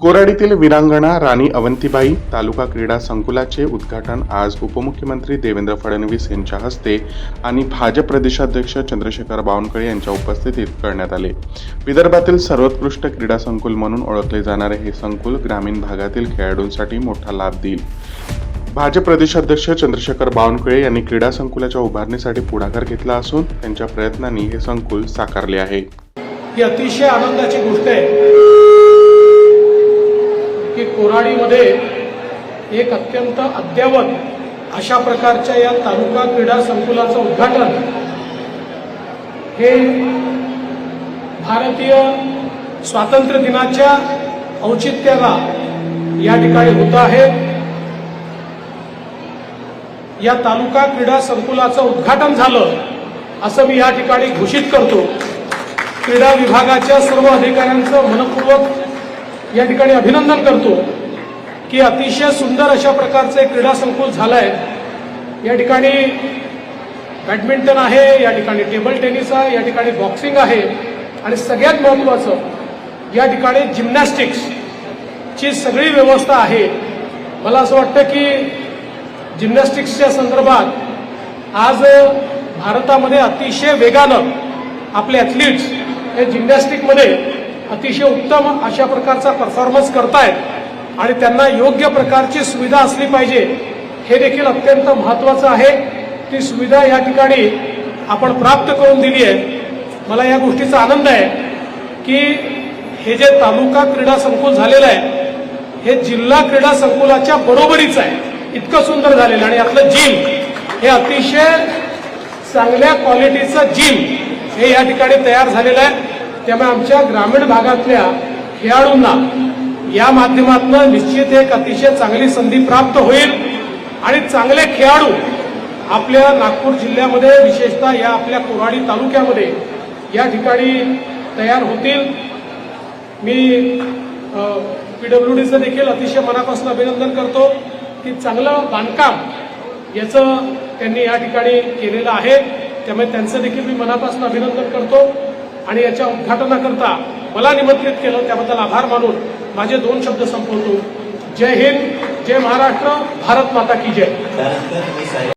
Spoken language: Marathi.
कोराडीतील वीरांगणा राणी अवंतीबाई तालुका क्रीडा संकुलाचे उद्घाटन आज उपमुख्यमंत्री देवेंद्र फडणवीस यांच्या हस्ते आणि भाजप प्रदेशाध्यक्ष चंद्रशेखर बावनकुळे यांच्या उपस्थितीत करण्यात आले. विदर्भातील सर्वोत्कृष्ट क्रीडा संकुल म्हणून ओळखले जाणारे हे संकुल ग्रामीण भागातील खेळाडूंसाठी मोठा लाभ देईल. भाजप प्रदेशाध्यक्ष चंद्रशेखर बावनकुळे यांनी क्रीडा संकुलाच्या उभारणीसाठी पुढाकार घेतला असून त्यांच्या प्रयत्नांनी हे संकुल साकारले आहे. ही अतिशय आनंदाची गोष्ट आहे. कोराडीमध्ये एक अत्यंत अद्ययावत अशा प्रकारच्या या तालुका क्रीडा संकुलाचं उद्घाटन हे भारतीय स्वातंत्र्य दिनाच्या औचित्याला या ठिकाणी होत आहे. या तालुका क्रीडा संकुलाचं उद्घाटन झालं असं मी या ठिकाणी घोषित करतो. क्रीडा विभागाच्या सर्व अधिकाऱ्यांचं मनपूर्वक या ठिकाणी अभिनंदन करतो. की अतिशय सुंदर अशा प्रकारचे क्रीडा संकुल झालं आहे या ठिकाणी बॅडमिंटन आहे या ठिकाणी टेबल टेनिस आहे या ठिकाणी बॉक्सिंग आहे आणि सगळ्यात महत्त्वाचं या ठिकाणी जिम्नॅस्टिक्सची सगळी व्यवस्था आहे. मला असं वाटतं की जिम्नॅस्टिक्सच्या संदर्भात आज भारतामध्ये अतिशय वेगानं आपले ॲथलीट्स हे जिम्नॅस्टिकमध्ये अतिशय उत्तम अशा प्रकारचा परफॉर्मन्स करतायत. आणि त्यांना योग्य प्रकारची सुविधा असली पाहिजे हे देखील अत्यंत महत्त्वाचं आहे. ती सुविधा या ठिकाणी आपण प्राप्त करून दिली आहे. मला या गोष्टीचा आनंद आहे की हे जे तालुका क्रीडा संकुल झालेलं आहे हे जिल्हा क्रीडा संकुलाच्या बरोबरीचं आहे. इतकं सुंदर झालेलं आहे. आणि आपलं जिम हे अतिशय चांगल्या क्वालिटीचं जिम हे या ठिकाणी तयार झालेलं आहे. त्यामुळे आमच्या ग्रामीण भागातल्या खेळाडूंना या माध्यमातून निश्चित एक अतिशय चांगली संधी प्राप्त होईल. आणि चांगले खेळाडू आपल्या नागपूर जिल्ह्यामध्ये विशेषतः या आपल्या कोराडी तालुक्यामध्ये या ठिकाणी तयार होतील. मी पी डब्ल्यू डीचं देखील अतिशय मनापासून अभिनंदन करतो की चांगलं बांधकाम याचं त्यांनी या ठिकाणी केलेलं आहे. त्यामुळे त्यांचं देखील मी मनापासून अभिनंदन करतो. आणि याच्या उद्घाटनाकरता मला निमंत्रित केलं त्याबद्दल आभार मानून माझे दोन शब्द संपवतो. जय हिंद जय महाराष्ट्र भारत माता की जय.